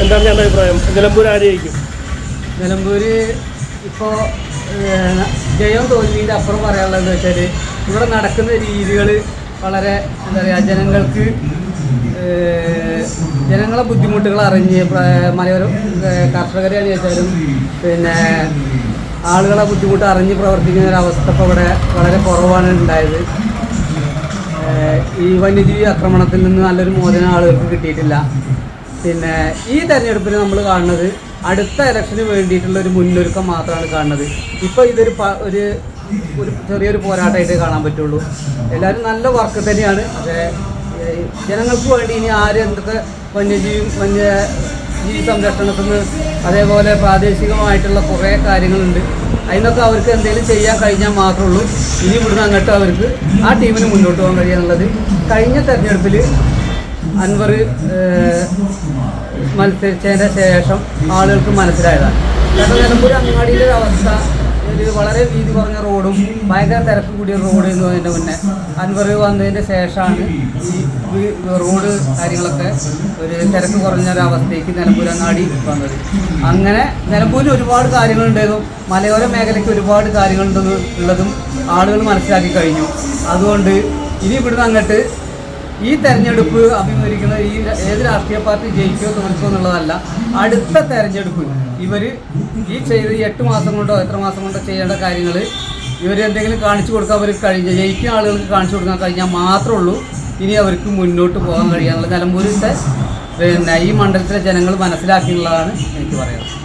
എന്താണ് ഞാൻ അഭിപ്രായം? നിലമ്പൂർ ആരെയായിരിക്കും നിലമ്പൂര് ഇപ്പോൾ ജയം തോൽവിന്റെ അപ്പുറം പറയാനുള്ളത് വെച്ചാൽ ഇവിടെ നടക്കുന്ന രീതികൾ വളരെ എന്താ പറയുക ജനങ്ങൾക്ക് ജനങ്ങളെ ബുദ്ധിമുട്ടുകൾ അറിഞ്ഞ് മലയോര ഏഹ്, കർഷകരെയാണ് ചോദിച്ചാലും പിന്നെ ആളുകളെ ബുദ്ധിമുട്ട് അറിഞ്ഞ് പ്രവർത്തിക്കുന്ന ഒരു അവസ്ഥ ഇപ്പോൾ ഇവിടെ വളരെ കുറവാണ് ഉണ്ടായത്. ഈ വന്യജീവി ആക്രമണത്തിൽ നിന്ന് നല്ലൊരു മോചനം ആളുകൾക്ക് കിട്ടിയിട്ടില്ല. പിന്നെ ഈ തെരഞ്ഞെടുപ്പിൽ നമ്മൾ കാണുന്നത് അടുത്ത ഇലക്ഷന് വേണ്ടിയിട്ടുള്ള ഒരു മുന്നൊരുക്കം മാത്രമാണ് കാണുന്നത്. ഇപ്പോൾ ഇതൊരു ഒരു ഒരു ചെറിയൊരു പോരാട്ടമായിട്ടേ കാണാൻ പറ്റുള്ളൂ. എല്ലാവരും നല്ല വർക്ക് തന്നെയാണ്. പക്ഷേ ജനങ്ങൾക്ക് വേണ്ടി ഇനി ആര് എന്തൊക്കെ വന്യജീവി വന്യജീവി സംരക്ഷണത്തിൽ നിന്ന് അതേപോലെ പ്രാദേശികമായിട്ടുള്ള കുറേ കാര്യങ്ങളുണ്ട്. അതിനൊക്കെ അവർക്ക് എന്തെങ്കിലും ചെയ്യാൻ കഴിഞ്ഞാൽ മാത്രമേ ഉള്ളൂ. ഇനി ഇവിടുന്ന് അങ്ങോട്ട് അവർക്ക് ആ ടീമിന് മുന്നോട്ട് പോകാൻ കഴിയുക എന്നുള്ളത്. കഴിഞ്ഞ തെരഞ്ഞെടുപ്പിൽ അൻവർ മത്സരിച്ചതിന്റെ ശേഷം ആളുകൾക്ക് മനസ്സിലായതാണ്. കാരണം നിലമ്പൂർ അങ്ങാടിയിലെ ഒരു അവസ്ഥ. ഒരു വളരെ വീതി കുറഞ്ഞ റോഡും ഭയങ്കര തിരക്ക് കൂടിയ റോഡ് എന്ന് പറയുന്നതിന്റെ മുന്നേ അൻവർ വന്നതിന്റെ ശേഷമാണ് ഈ റോഡ് കാര്യങ്ങളൊക്കെ ഒരു തിരക്ക് കുറഞ്ഞ ഒരു അവസ്ഥയ്ക്ക് നിലമ്പൂർ അങ്ങാടി വന്നത്. അങ്ങനെ നിലമ്പൂരിൽ ഒരുപാട് കാര്യങ്ങളുണ്ടെന്നും മലയോര മേഖലയ്ക്ക് ഒരുപാട് കാര്യങ്ങളുണ്ടെന്ന് ഉള്ളതും ആളുകൾ മനസ്സിലാക്കി കഴിഞ്ഞു. അതുകൊണ്ട് ഇനി ഇവിടുന്ന് അങ്ങോട്ട് ഈ തെരഞ്ഞെടുപ്പ് അഭിമുഖീകരിക്കുന്നത് ഈ ഏത് രാഷ്ട്രീയ പാർട്ടി ജയിക്കോ തോൽക്കോ എന്നുള്ളതല്ല അടുത്ത തെരഞ്ഞെടുപ്പ്. ഇവർ ഈ ചെയ്ത് എട്ട് മാസം കൊണ്ടോ എത്ര മാസം കൊണ്ടോ ചെയ്യേണ്ട കാര്യങ്ങൾ ഇവർ എന്തെങ്കിലും കാണിച്ചു കൊടുക്കാൻ അവർ കഴിഞ്ഞ ജയിക്കുന്ന ആളുകൾക്ക് കാണിച്ചു കൊടുക്കാൻ കഴിഞ്ഞാൽ മാത്രമേ ഉള്ളൂ. ഇനി അവർക്ക് മുന്നോട്ട് പോകാൻ കഴിയാനുള്ള നിലമ്പൂരിലത്തെ പിന്നെ ഈ മണ്ഡലത്തിലെ ജനങ്ങൾ മനസ്സിലാക്കിയുള്ളതാണ് എനിക്ക് പറയാനുള്ളത്.